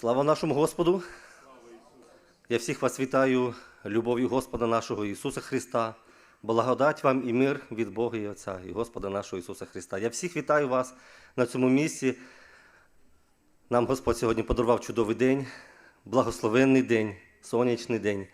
Слава нашому Господу! Я всіх вас вітаю любов'ю Господа нашого Ісуса Христа. Благодать вам і мир від Бога і Отця і Господа нашого Ісуса Христа. Я всіх вітаю вас на цьому місці. Нам Господь сьогодні подарував чудовий день, благословенний день, сонячний день.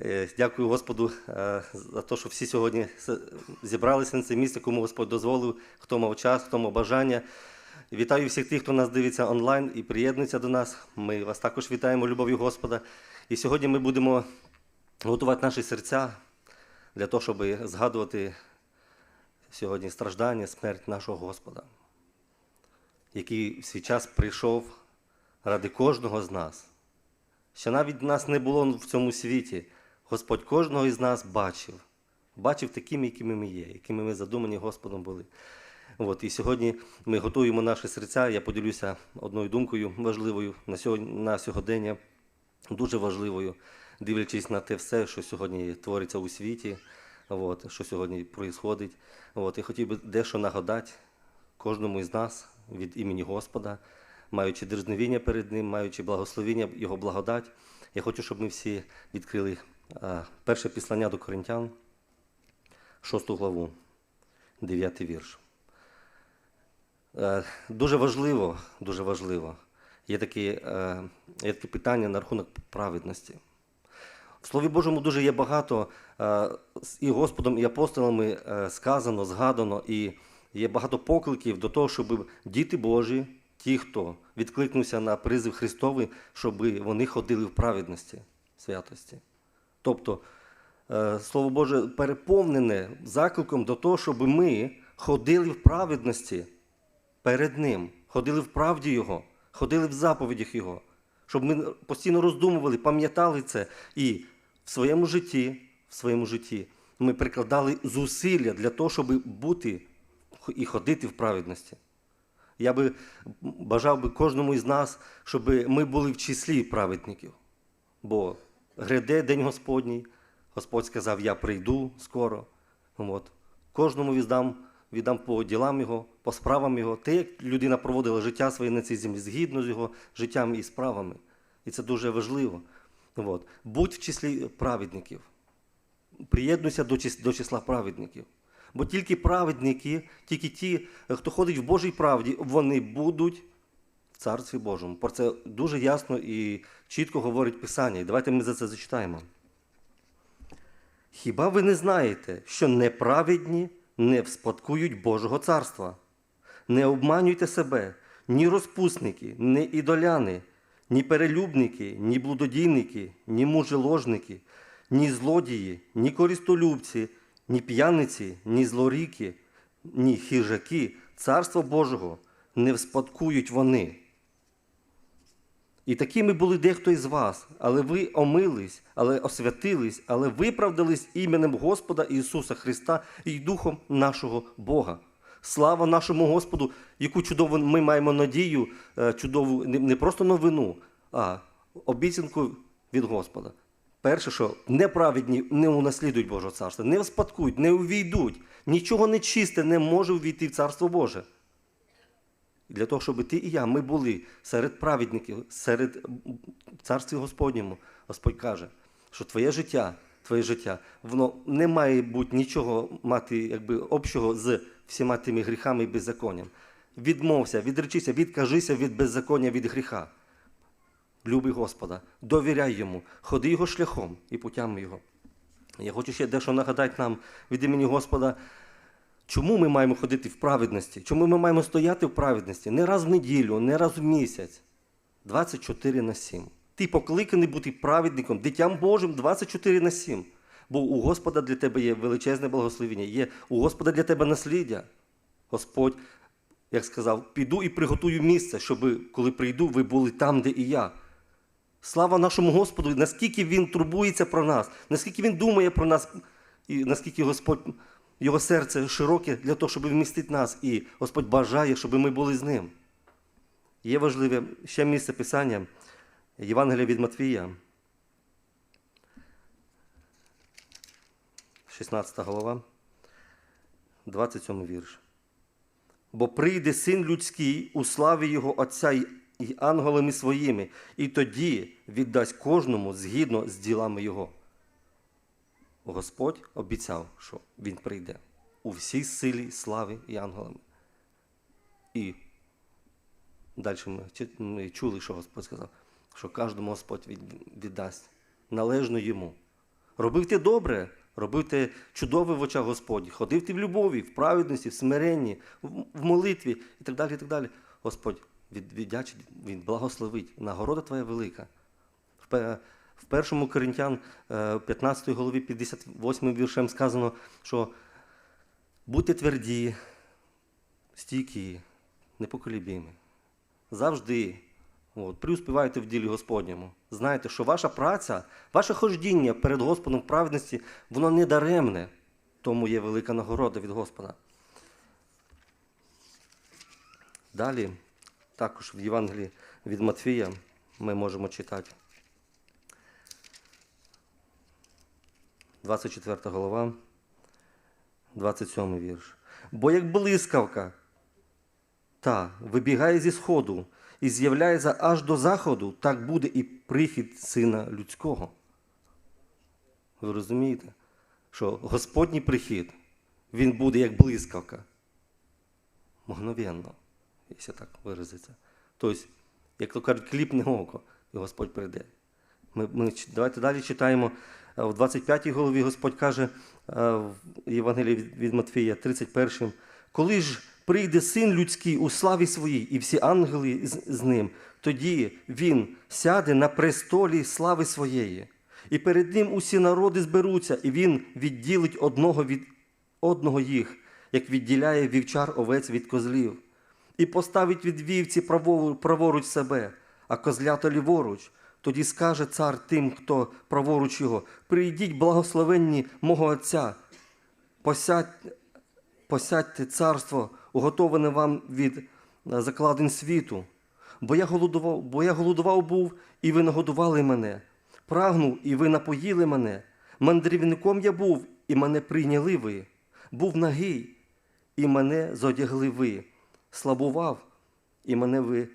Е, Дякую Господу е, за те, що всі сьогодні зібралися на це місце, кому Господь дозволив, хто мав час, хто мав бажання. Вітаю всіх тих, хто нас дивиться онлайн і приєднується до нас. Ми вас також вітаємо любов'ю Господа. І сьогодні ми будемо готувати наші серця для того, щоб згадувати сьогодні страждання, смерть нашого Господа, який в свій час прийшов ради кожного з нас. Ще навіть нас не було в цьому світі. Господь кожного із нас бачив. Бачив такими, якими ми є, якими ми задумані Господом були. От, і сьогодні ми готуємо наші серця. Я поділюся одною думкою важливою на сьогодні, на сьогодення, дуже важливою, дивлячись на те все, що сьогодні твориться у світі, от, що сьогодні відбувається. І хотів би дещо нагадати кожному із нас від імені Господа, маючи дерзновіння перед Ним, маючи благословіння, Його благодать. Я хочу, щоб ми всі відкрили перше післання до Коринтян, 6 главу, 9 вірш. Е, Дуже важливо, дуже важливо. Є такі, е, є такі питання на рахунок праведності. В Слові Божому дуже є багато е, і Господом, і апостолами сказано, згадано, і є багато покликів до того, щоб діти Божі, ті, хто відкликнувся на призив Христовий, щоб вони ходили в праведності, святості. Тобто, Слово Боже переповнене закликом до того, щоб ми ходили в праведності перед Ним, ходили в правді Його, ходили в заповідях Його, щоб ми постійно роздумували, пам'ятали це і в своєму житті, в своєму житті ми прикладали зусилля для того, щоб бути і ходити в праведності. Я би бажав би кожному із нас, щоб ми були в числі праведників. Бо гряде День Господній, Господь сказав, я прийду скоро. От. Кожному віддам, віддам по ділам його, по справам його, те, як людина проводила життя своє на цій землі, згідно з його життям і справами. І це дуже важливо. От. Будь в числі праведників. Приєднуйся до чис- до числа праведників. Бо тільки праведники, тільки ті, хто ходить в Божій правді, вони будуть в Царстві Божому. Про це дуже ясно і чітко говорить Писання. І давайте ми за це зачитаємо. Хіба ви не знаєте, що неправедні не вспадкують Божого царства? Не обманюйте себе, ні розпусники, ні ідоляни, ні перелюбники, ні блудодійники, ні мужеложники, ні злодії, ні користолюбці, ні п'яниці, ні злоріки, ні хижаки, царство Божого не вспадкують вони. І такими були дехто із вас, але ви омились, але освятились, але виправдались іменем Господа Ісуса Христа і Духом нашого Бога. Слава нашому Господу, яку чудову ми маємо надію, е, чудову не- просто новину, а обіцянку від Господа. Перше, що неправедні не унаслідують Божого царства, не вспадкують, не увійдуть. Нічого нечисте не може увійти в Царство Боже. Для того, щоб ти і я, ми були серед праведників, серед царстві Господньому. Господь каже, що твоє життя, твоє життя, воно не має бути нічого мати якби, общого з всіма тими гріхами і беззаконням. Відмовся, відречися, відкажися від беззаконня, від гріха. Люби Господа, довіряй йому, ходи його шляхом і путями його. Я хочу ще дещо нагадати нам від імені Господа, Чому ми маємо ходити в праведності? Чому ми маємо стояти в праведності? Не раз в неділю, не раз в місяць. 24 на 7. Ти покликаний бути праведником, дитям Божим 24 на 7. Бо у Господа для тебе є величезне благословення, є у Господа для тебе насліддя. Господь, як сказав, піду і приготую місце, щоб коли прийду, ви були там, де і я. Слава нашому Господу, наскільки Він турбується про нас, наскільки Він думає про нас, і наскільки Господь, Його серце широке для того, щоб вмістити нас, і Господь бажає, щоб ми були з ним. Є важливе ще місце Писання Євангелія від Матвія, 16 глава, 27 вірш. Бо прийде син людський у славі Його Отця і ангелами своїми, і тоді віддасть кожному згідно з ділами його. Господь обіцяв, що Він прийде у всій силі, слави і ангелами. І далі ми, чули, що Господь сказав, що кожному Господь віддасть належно йому. Робив ти добре, робив ти чудове в очах Господні, ходив ти в любові, в праведності, в смиренні, в, молитві і так далі. і так далі. Господь віддячить, Він благословить. Нагорода твоя велика. В, пе- в першому Коринтян, е, 15 голові, 58 віршем сказано, що будьте тверді, стійкі, непоколібімі. Завжди от, преуспівайте в ділі Господньому. Знайте, що ваша праця, ваше хождіння перед Господом в праведності, воно не даремне, тому є велика нагорода від Господа. Далі, також в Євангелії від Матфія ми можемо читати. 24 голова, 27 вірш. Бо як блискавка, та вибігає зі сходу і з'являється аж до заходу, так буде і прихід сина людського. Ви розумієте, що Господній прихід, він буде як блискавка. Мгновенно, якщо так виразиться. Тобто, як то кажуть, кліпне око, і Господь прийде. Ми, ми, давайте далі читаємо е, в 25 й голові Господь каже е, в Євангелії від, Матфія, 31. Коли ж прийде син людський у славі своїй, і всі ангели з, ним, тоді він сяде на престолі слави своєї, і перед ним усі народи зберуться, і він відділить одного від одного їх, як відділяє вівчар овець від козлів, і поставить від вівці праворуч себе, а козлята ліворуч. Тоді скаже цар тим, хто праворуч його: прийдіть, благословенні мого Отця, посядь, посядьте царство, уготоване вам від е, закладин світу. Бо я голодував, бо я голодував був, і ви нагодували мене. Прагнув, і ви напоїли мене. Мандрівником я був, і мене прийняли ви. Був нагий, і мене зодягли ви. Слабував, і мене ви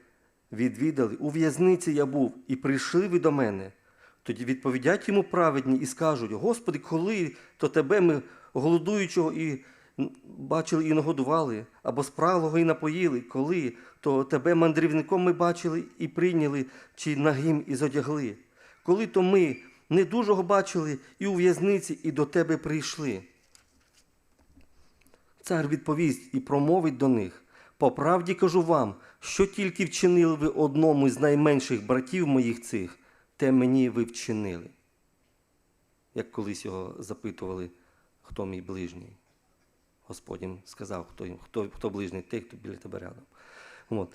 відвідали. У в'язниці я був, і прийшли ви до мене. Тоді відповідять йому праведні і скажуть: Господи, коли то тебе ми голодуючого і бачили і нагодували, або спраглого і напоїли, коли то тебе мандрівником ми бачили і прийняли, чи нагим і зодягли. Коли то ми недужого бачили і у в'язниці, і до тебе прийшли. Цар відповість і промовить до них: по правді кажу вам, що тільки вчинили ви одному з найменших братів моїх цих, те мені ви вчинили. Як колись його запитували, хто мій ближній. Господь їм сказав, хто, їм- хто, хто ближній, той, хто біля тебе рядом. От.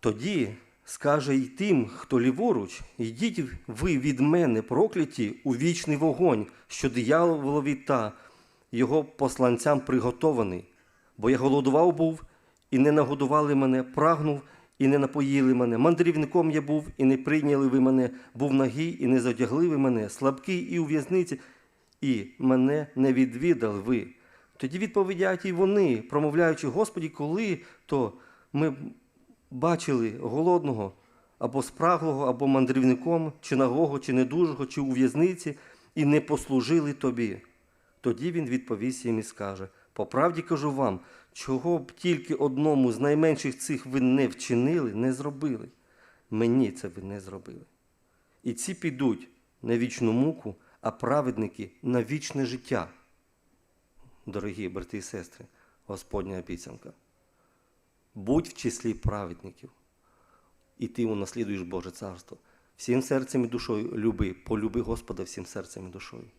Тоді скаже й тим, хто ліворуч, йдіть ви від мене, прокляті, у вічний вогонь, що дияволові та його посланцям приготований. Бо я голодував був, і не нагодували мене, прагнув, і не напоїли мене. Мандрівником я був, і не прийняли ви мене, був нагий, і не задягли ви мене, слабкий і у в'язниці, і мене не відвідали ви. Тоді відповідять і вони, промовляючи, Господі, коли то ми бачили голодного або спраглого, або мандрівником, чи нагого, чи недужого, чи у в'язниці, і не послужили тобі. Тоді він відповість їм і скаже: по правді кажу вам, чого б тільки одному з найменших цих ви не вчинили, не зробили. Мені це ви не зробили. І ці підуть на вічну муку, а праведники на вічне життя. Дорогі брати і сестри, Господня обіцянка. Будь в числі праведників, і ти унаслідуєш Боже царство. Всім серцем і душою люби, полюби Господа всім серцем і душою.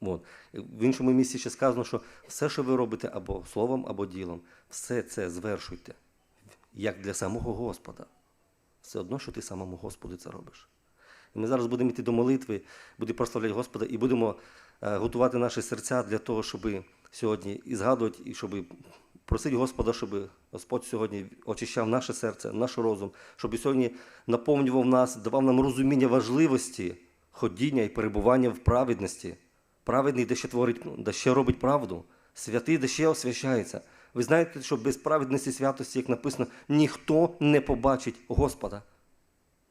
От. В іншому місці ще сказано, що все, що ви робите або словом, або ділом, все це звершуйте, як для самого Господа. Все одно, що ти самому Господу це робиш. І ми зараз будемо йти до молитви, будемо прославляти Господа і будемо е, готувати наші серця для того, щоб сьогодні і згадувати, і щоб просити Господа, щоб Господь сьогодні очищав наше серце, наш розум, щоб сьогодні наповнював нас, давав нам розуміння важливості ходіння і перебування в праведності. Праведний, де ще творить, де ще робить правду, святий, де ще освящається. Ви знаєте, що без праведності святості, як написано, ніхто не побачить Господа.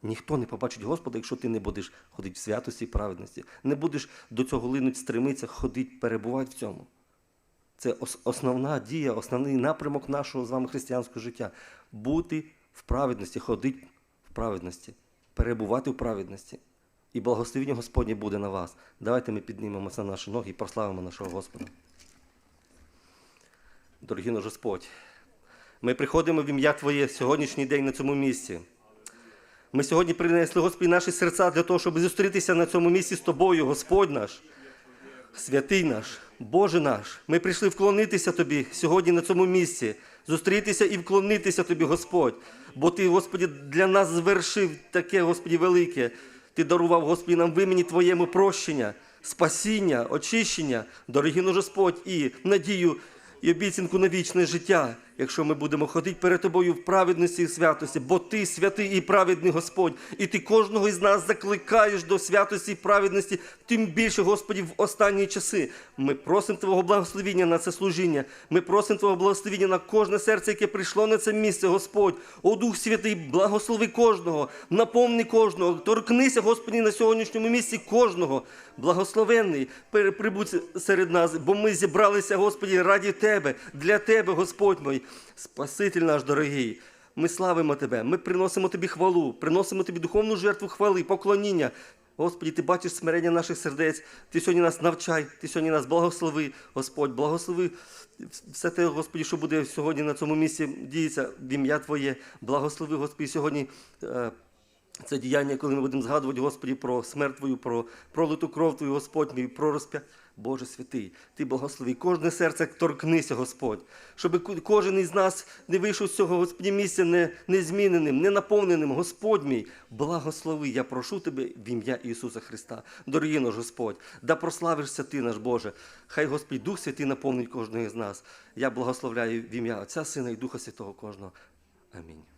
Ніхто не побачить Господа, якщо ти не будеш ходити в святості і праведності. Не будеш до цього линуть, стремитися, ходити, перебувати в цьому. Це основна дія, основний напрямок нашого з вами християнського життя. Бути в праведності, ходити в праведності, перебувати в праведності. І благословення Господнє буде на вас. Давайте ми піднімемося на наші ноги і прославимо нашого Господа. Дорогий наш Господь, ми приходимо в ім'я Твоє сьогоднішній день на цьому місці. Ми сьогодні принесли, Господи, наші серця для того, щоб зустрітися на цьому місці з Тобою, Господь наш, святий наш, Боже наш. Ми прийшли вклонитися Тобі сьогодні на цьому місці, зустрітися і вклонитися Тобі, Господь. Бо Ти, Господи, для нас звершив таке, Господи, велике. Ти дарував, Господи, нам в імені Твоєму прощення, спасіння, очищення, дорогі наш Господь, і надію і обіцянку на вічне життя, якщо ми будемо ходити перед тобою в праведності і святості, бо ти святий і праведний Господь, і ти кожного із нас закликаєш до святості і праведності, тим більше, Господі, в останні часи. Ми просимо Твого благословіння на це служіння. Ми просимо Твого благословіння на кожне серце, яке прийшло на це місце, Господь. О Дух Святий, благослови кожного, наповни кожного, торкнися, Господі, на сьогоднішньому місці кожного. Благословенний, пере- прибудь серед нас, бо ми зібралися, Господі, раді Тебе, для Тебе, Господь мой, Спаситель наш дорогий. Ми славимо Тебе, ми приносимо Тобі хвалу, приносимо Тобі духовну жертву хвали, поклоніння. Господі, Ти бачиш смирення наших сердець, Ти сьогодні нас навчай, Ти сьогодні нас благослови, Господь, благослови все те, Господі, що буде сьогодні на цьому місці діється в ім'я Твоє. Благослови, Господі, сьогодні. е, це діяння, коли ми будемо згадувати, Господі, про смерть Твою, про пролиту кров Твою, Господь мій, про розп'я. Боже святий, Ти благослови. Кожне серце торкнися, Господь, щоб кожен із нас не вийшов з цього Господі місця не, незміненим, не наповненим. Господь мій, благослови. Я прошу Тебе в ім'я Ісуса Христа. Дорогий наш Господь, да прославишся Ти, наш Боже. Хай Господь Дух Святий наповнить кожного з нас. Я благословляю в ім'я Отця, Сина і Духа Святого кожного. Амінь.